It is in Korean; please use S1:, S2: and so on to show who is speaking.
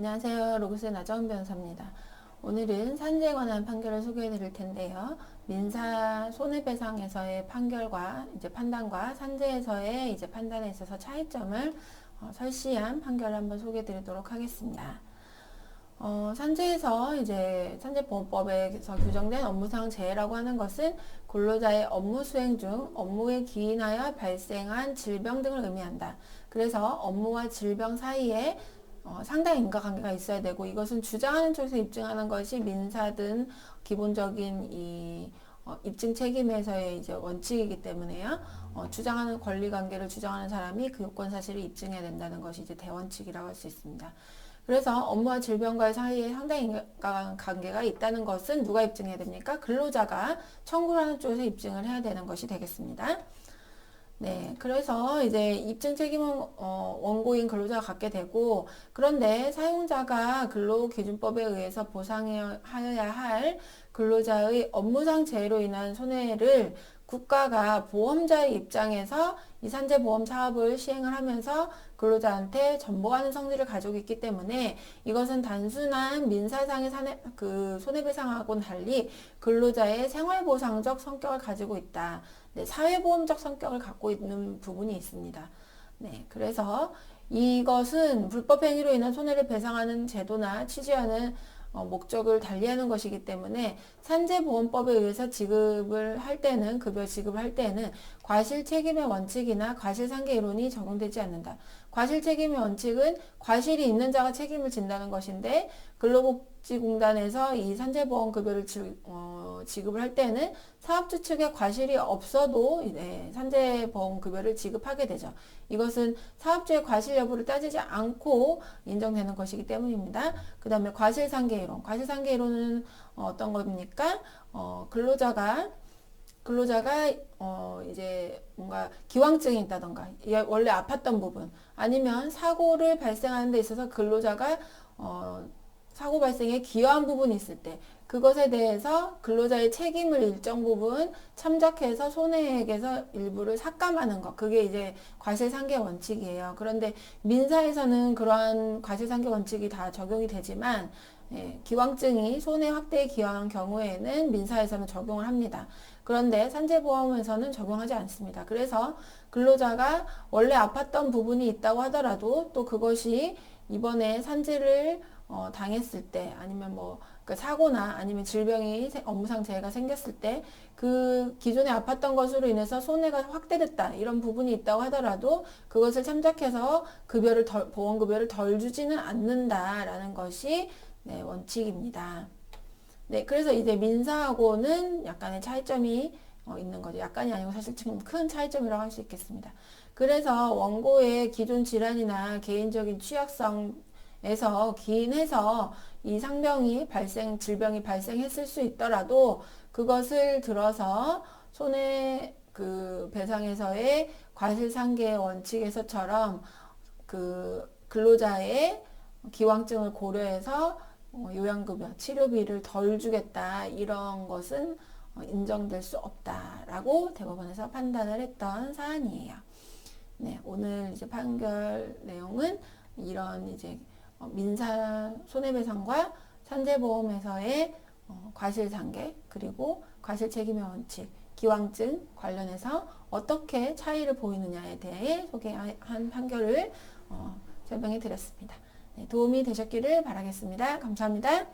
S1: 안녕하세요. 로그스의 나정은 변호사입니다. 오늘은 산재에 관한 판결을 소개해 드릴 텐데요. 민사 손해배상에서의 판결과 이제 판단과 산재에서의 이제 판단에 있어서 차이점을 어, 설시한 판결을 한번 소개해 드리도록 하겠습니다. 어, 산재에서 이제 산재보험법에서 규정된 업무상 재해라고 하는 것은 근로자의 업무 수행 중 업무에 기인하여 발생한 질병 등을 의미한다. 그래서 업무와 질병 사이에 어, 상당히 인과관계가 있어야 되고 이것은 주장하는 쪽에서 입증하는 것이 민사든 기본적인 이 어, 입증 책임에서의 이제 원칙이기 때문에요. 어, 주장하는 권리 관계를 주장하는 사람이 그 요건 사실을 입증해야 된다는 것이 이제 대원칙이라고 할 수 있습니다. 그래서 업무와 질병과의 사이에 상당히 인과관계가 있다는 것은 누가 입증해야 됩니까? 근로자가 청구를 하는 쪽에서 입증을 해야 되는 것이 되겠습니다. 네, 그래서 이제 입증 책임은 어, 원고인 근로자가 갖게 되고 그런데 사용자가 근로기준법에 의해서 보상하여야 할 근로자의 업무상 재해로 인한 손해를 국가가 보험자의 입장에서 이 산재보험 사업을 시행을 하면서 근로자한테 전보하는 성질을 가지고 있기 때문에 이것은 단순한 민사상의 산해, 그 손해배상하고는 달리 근로자의 생활보상적 성격을 가지고 있다. 네, 사회보험적 성격을 갖고 있는 부분이 있습니다. 네, 그래서 이것은 불법 행위로 인한 손해를 배상하는 제도나 취지하는 어, 목적을 달리하는 것이기 때문에 산재보험법에 의해서 지급을 할 때는 급여 지급을 할 때는 과실 책임의 원칙이나 과실상계 이론이 적용되지 않는다. 과실 책임의 원칙은 과실이 있는 자가 책임을 진다는 것인데 근로복지공단에서 이 산재보험 급여를 지, 어, 지급을 할 때는 사업주 측에 과실이 없어도 네, 산재보험 급여를 지급하게 되죠. 이것은 사업주의 과실 여부를 따지지 않고 인정되는 것이기 때문입니다. 그 다음에 과실상계 이론. 과실상계 이론은 어떤 겁니까? 어, 근로자가 근로자가 어 이제 뭔가 기왕증이 있다던가 원래 아팠던 부분 아니면 사고를 발생하는 데 있어서 근로자가 어 사고 발생에 기여한 부분이 있을 때 그것에 대해서 근로자의 책임을 일정 부분 참작해서 손해액에서 일부를 삭감하는 것 그게 이제 과실상계 원칙이에요. 그런데 민사에서는 그러한 과실상계 원칙이 다 적용이 되지만 예, 기왕증이 손해 확대에 기여한 경우에는 민사에서는 적용을 합니다. 그런데 산재보험에서는 적용하지 않습니다. 그래서 근로자가 원래 아팠던 부분이 있다고 하더라도 또 그것이 이번에 산재를 어, 당했을 때 아니면 뭐그 사고나 아니면 질병이 업무상 재해가 생겼을 때 그 기존에 아팠던 것으로 인해서 손해가 확대됐다 이런 부분이 있다고 하더라도 그것을 참작해서 급여를 덜, 보험급여를 덜 주지는 않는다라는 것이 네, 원칙입니다. 네, 그래서 이제 민사하고는 약간의 차이점이 어, 있는 거죠. 약간이 아니고 사실 지금 큰 차이점이라고 할 수 있겠습니다. 그래서 원고의 기존 질환이나 개인적인 취약성 에서 기인해서 이 상병이 발생, 질병이 발생했을 수 있더라도 그것을 들어서 손해 그 배상에서의 과실상계 원칙에서처럼 그 근로자의 기왕증을 고려해서 어, 요양급여, 치료비를 덜 주겠다 이런 것은 어, 인정될 수 없다라고 대법원에서 판단을 했던 사안이에요. 네, 오늘 이제 판결 내용은 이런 이제 어, 민사 손해배상과 산재보험에서의 과실상계 그리고 과실책임의 원칙, 기왕증 관련해서 어떻게 차이를 보이느냐에 대해 소개한 판결을 설명해 드렸습니다. 네, 도움이 되셨기를 바라겠습니다. 감사합니다.